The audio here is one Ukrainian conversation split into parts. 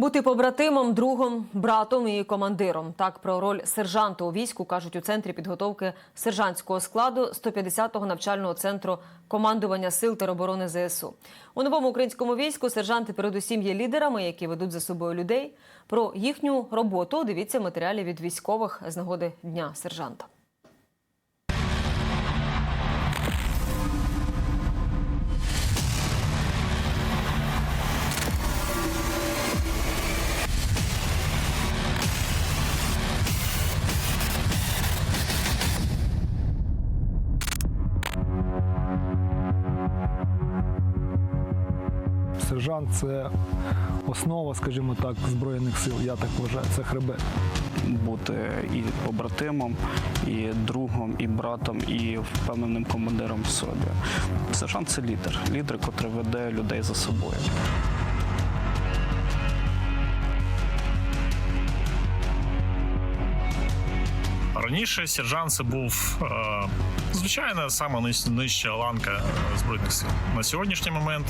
Бути побратимом, другом, братом і командиром. Так про роль сержанта у війську кажуть у центрі підготовки сержантського складу 150-го навчального центру командування сил тероборони ЗСУ. У новому українському війську сержанти передусім є лідерами, які ведуть за собою людей. Про їхню роботу дивіться матеріалі від військових з нагоди дня сержанта. Сержант це основа, скажімо так, збройних сил. Я так вважаю. Це хребет. бути і побратимом, і другом, і братом, і впевненим командиром в собі. Сержант це лідер, лідер, котрий веде людей за собою. Раніше сержант це був е, звичайно сама нижча ланка збройних сил. На сьогоднішній момент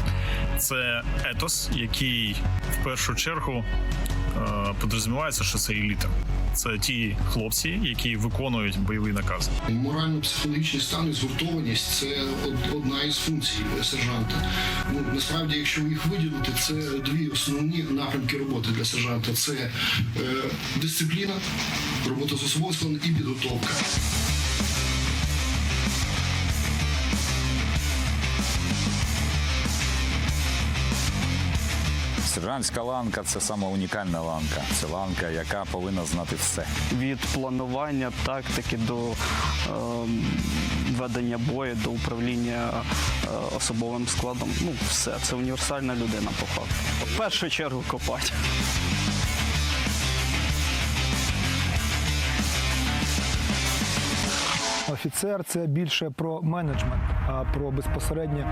це етос, який в першу чергу е, підрозумівається, що це еліта. Це ті хлопці, які виконують бойові накази. Морально-психологічний стан і згуртованість це одна із функцій сержанта. Ну насправді, якщо їх виділити, це дві основні напрямки роботи для сержанта: це е, дисципліна, робота з особовим і підготовка. Сержантська ланка це саме унікальна ланка. Це ланка, яка повинна знати все. Від планування тактики до е, ведення бою, до управління е, особовим складом. Ну, все, це універсальна людина по факту. В першу чергу копать. Офіцер це більше про менеджмент, а про безпосереднє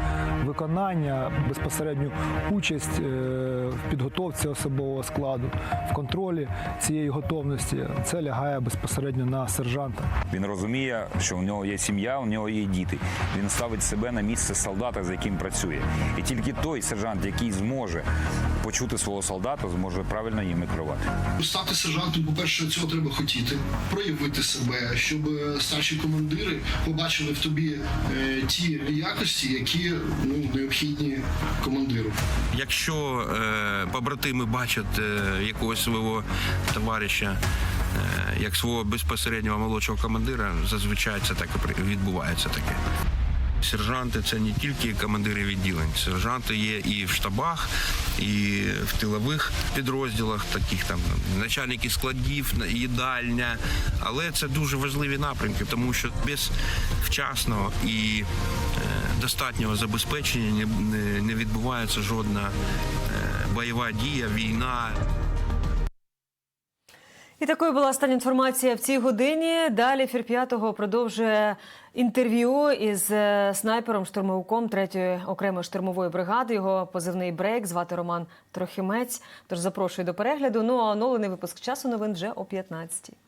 виконання, безпосередню участь е, в підготовці особового складу, в контролі цієї готовності. Це лягає безпосередньо на сержанта. Він розуміє, що у нього є сім'я, у нього є діти. Він ставить себе на місце солдата, з яким працює. І тільки той сержант, який зможе почути свого солдата, зможе правильно їм керувати. Стати сержантом, по-перше, цього треба хотіти, проявити себе, щоб е, старші командири побачили в тобі е, ті якості, які ну, необхідні командиру. Якщо е, побратими бачать е, якогось свого товариша, е, як свого безпосереднього молодшого командира, зазвичай це так і відбувається таке. Сержанти це не тільки командири відділень, сержанти є і в штабах, і в тилових підрозділах, таких там начальники складів, їдальня. Але це дуже важливі напрямки, тому що без вчасного і е, достатнього забезпечення не, відбувається жодна е, бойова дія, війна. І такою була остання інформація в цій годині. Далі ефір п'ятого продовжує інтерв'ю із е, снайпером штурмовиком 3-ї окремої штурмової бригади. Його позивний брейк звати Роман Трохімець. Тож запрошую до перегляду. Ну а оновлений випуск часу новин вже о 15-й.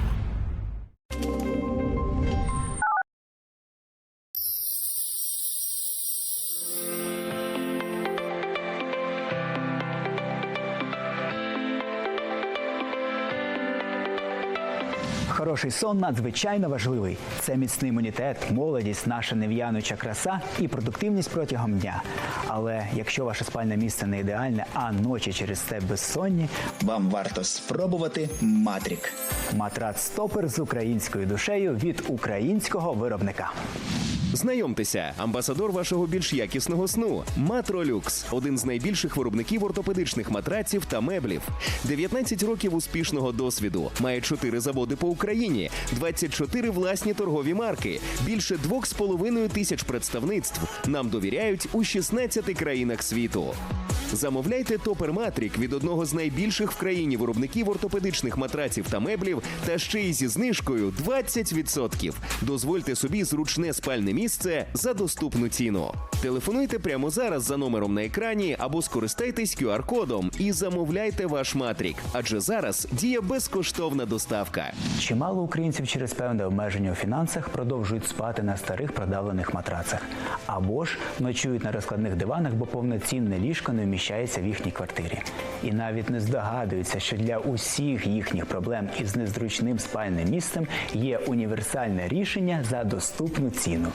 Хороший сон надзвичайно важливий. Це міцний імунітет, молодість, наша нев'януча краса і продуктивність протягом дня. Але якщо ваше спальне місце не ідеальне, а ночі через це безсонні, Вам варто спробувати Матрік. матрац стопер з українською душею від українського виробника. Знайомтеся, амбасадор вашого більш якісного сну Матролюкс, один з найбільших виробників ортопедичних матраців та меблів. 19 років успішного досвіду. Має 4 заводи по Україні, 24 власні торгові марки, більше 2,5 тисяч представництв. Нам довіряють у 16 країнах світу. Замовляйте Топер Матрік від одного з найбільших в країні виробників ортопедичних матраців та меблів, та ще й зі знижкою 20%. Дозвольте собі зручне спальне місце за доступну ціну. Телефонуйте прямо зараз за номером на екрані або скористайтесь QR-кодом і замовляйте ваш матрік, адже зараз діє безкоштовна доставка. Чимало українців через певне обмеження у фінансах продовжують спати на старих продавлених матрацах або ж ночують на розкладних диванах, бо повноцінне ліжко не вміщається в їхній квартирі. І навіть не здогадуються, що для усіх їхніх проблем із незручним спальним місцем є універсальне рішення за доступну ціну.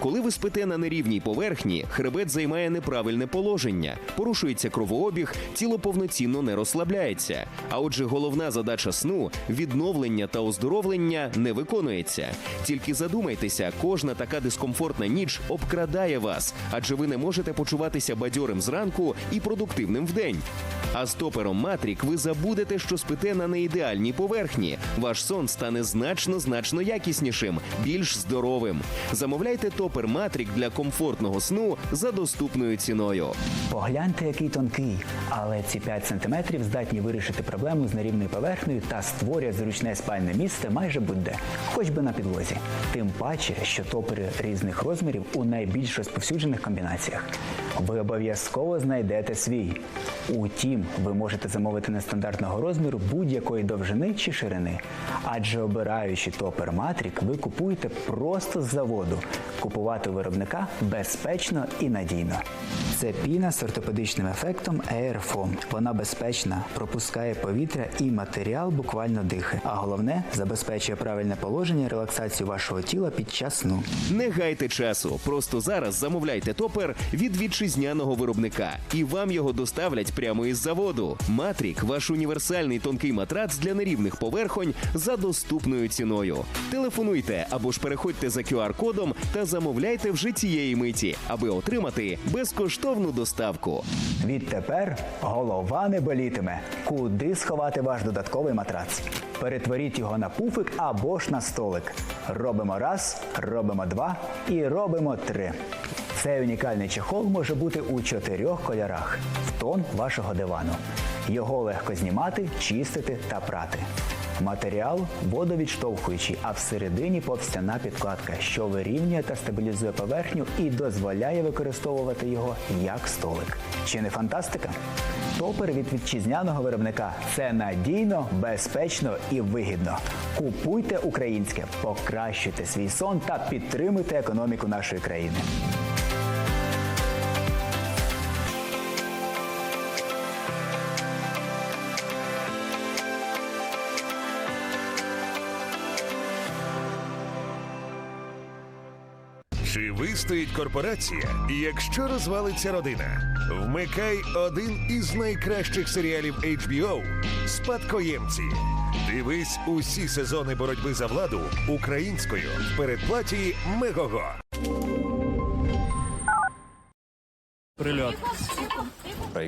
Коли ви спите на нерівній поверхні, хребет займає неправильне положення, порушується кровообіг, тіло повноцінно не розслабляється. А отже, головна задача сну відновлення та оздоровлення не виконується. Тільки задумайтеся, кожна така дискомфортна ніч обкрадає вас, адже ви не можете почуватися бадьорим зранку і продуктивним вдень. А з топером Матрік ви забудете, що спите на неідеальній поверхні. Ваш сон стане значно значно якіснішим, більш здоровим. Замовляйте топер Матрік для комфортного сну за доступною ціною. Погляньте, який тонкий, але ці 5 сантиметрів здатні вирішити проблему з нерівною поверхнею та створює зручне спальне місце майже будь-де, хоч би на підлозі. Тим паче, що топери різних розмірів у найбільш розповсюджених комбінаціях. Ви обов'язково знайдете свій. Утім, ви можете замовити нестандартного розміру будь-якої довжини чи ширини. Адже обираючи топер Матрік, ви купуєте просто з заводу. Купувати виробника безпечно і надійно. Це піна з ортопедичним ефектом Air Foam. Вона безпечна, пропускає повітря і матеріал буквально дихає. А головне забезпечує правильне положення релаксацію вашого тіла під час сну. Не гайте часу. Просто зараз замовляйте топер від вітчизняного виробника, і вам його доставлять прямо із заводу. Матрік ваш універсальний тонкий матрац для нерівних поверхонь за доступною ціною. Телефонуйте або ж переходьте за QR-кодом та замовляйте вже цієї миті, аби отримати безкоштовну доставку. Відтепер голова не болітиме. Куди сховати ваш додатковий матрац? Перетворіть його на пуфик або ж на столик. Робимо раз, робимо два і робимо три. Цей унікальний чехол може бути у чотирьох кольорах в тон вашого дивану. Його легко знімати, чистити та прати. Матеріал водовідштовхуючий, а всередині повстяна підкладка, що вирівнює та стабілізує поверхню і дозволяє використовувати його як столик. Чи не фантастика? Топер від вітчизняного виробника це надійно, безпечно і вигідно. Купуйте українське, покращуйте свій сон та підтримуйте економіку нашої країни. Чи вистоїть корпорація, якщо розвалиться родина? Вмикай один із найкращих серіалів HBO Спадкоємці. Дивись усі сезони боротьби за владу українською в передплаті Мегого. Прильот.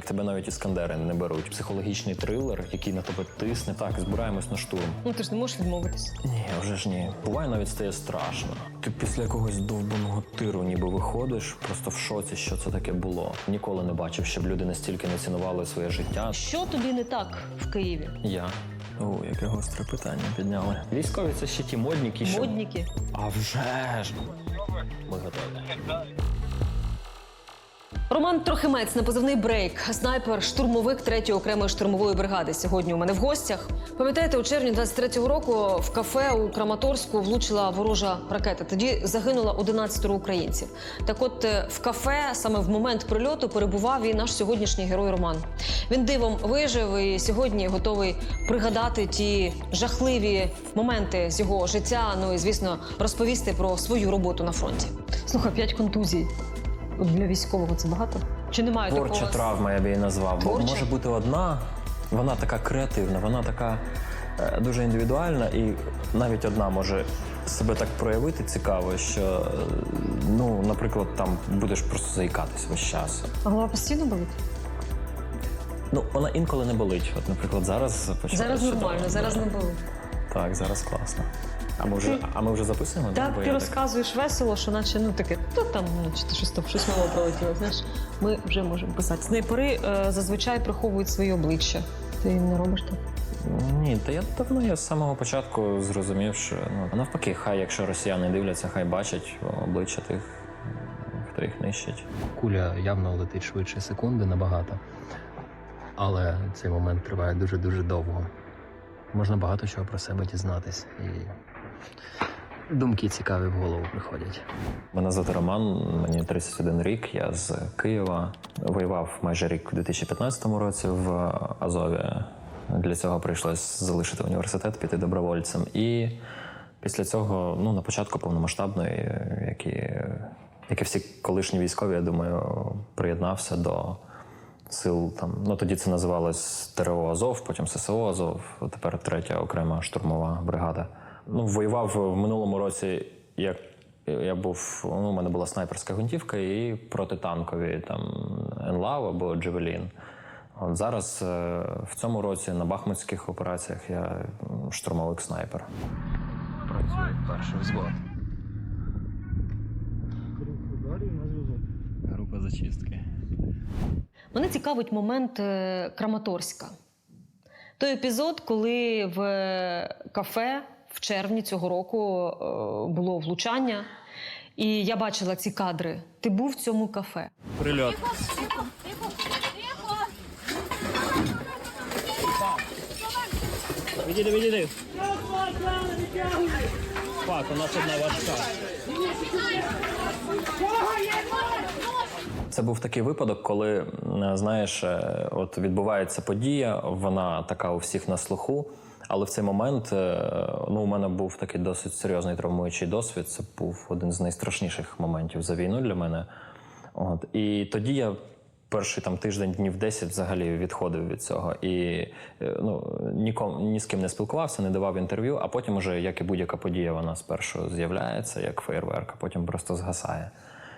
Як тебе навіть іскандери не беруть. Психологічний трилер, який на тебе тисне. Так, збираємось на штурм. Ну ти ж не можеш відмовитись. Ні, вже ж ні. Буває навіть стає страшно. Ти після якогось довбаного тиру ніби виходиш, просто в шоці, що це таке було. Ніколи не бачив, щоб люди настільки не цінували своє життя. Що тобі не так в Києві? Я. О, яке гостре питання підняли. Військові це ще ті модніки, що. Модніки. А вже ж. Ми готові. Роман Трохимець на позивний брейк, снайпер, штурмовик 3-ї окремої штурмової бригади. Сьогодні у мене в гостях. Пам'ятаєте, у червні 23-го року в кафе у Краматорську влучила ворожа ракета. Тоді загинуло 11 українців. Так, от е, в кафе саме в момент прильоту перебував і наш сьогоднішній герой Роман. Він дивом вижив і сьогодні готовий пригадати ті жахливі моменти з його життя. Ну і звісно, розповісти про свою роботу на фронті. Слухай, п'ять контузій. Для військового це багато? Чи немає Творча такого? травма, я б її назвав. Бо Творча? може бути одна, вона така креативна, вона така е, дуже індивідуальна, і навіть одна може себе так проявити цікаво, що е, ну, наприклад, там будеш просто заїкатись весь час. А голова постійно болить? Ну, вона інколи не болить. От, наприклад, зараз почала Зараз нормально, зараз не болить. Так, зараз класно. А ми вже, а ми вже записуємо? Так, Бо ти я розказуєш весело, що наче ну таке, то там, ну, чи ти щось там щось мало пролетіло. Знаєш, ми вже можемо писати. Снайпери е, зазвичай приховують своє обличчя. Ти не робиш так? Ні, та я давно я з самого початку зрозумів, що ну навпаки, хай якщо росіяни дивляться, хай бачать обличчя тих, хто їх нищить. Куля явно летить швидше секунди набагато. Але цей момент триває дуже-дуже довго. Можна багато чого про себе дізнатись. І думки цікаві в голову приходять. Мене звати Роман, мені 31 рік. Я з Києва. Воював майже рік у 2015 році в Азові. Для цього прийшлось залишити університет, піти добровольцем. І після цього, ну на початку повномасштабної, як і, як і всі колишні військові, я думаю, приєднався до сил там. Ну тоді це називалось ТРО Азов, потім ССО Азов, тепер третя окрема штурмова бригада. Ну, воював в минулому році, як я був, ну, у мене була снайперська гвинтівка і протитанкові там ЕНЛАВ або Джевелін. От зараз е, в цьому році на бахмутських операціях я штурмовик снайпер. Працює перший взвод. Група зачистки. Мене цікавить момент е, Краматорська. Той епізод, коли в е, кафе в червні цього року е, було влучання, і я бачила ці кадри. Ти був в цьому кафе. Прильот. Відійди, відійди. Фак, у нас одна важка. Це був такий випадок, коли знаєш, е, от відбувається подія, вона така у всіх на слуху. Але в цей момент е, ну, у мене був такий досить серйозний травмуючий досвід. Це був один з найстрашніших моментів за війну для мене. От. І тоді я перший там тиждень, днів 10 взагалі відходив від цього. І е, ну, нікому, ні з ким не спілкувався, не давав інтерв'ю, а потім, уже, як і будь-яка подія, вона спершу з'являється як фейерверк, а потім просто згасає.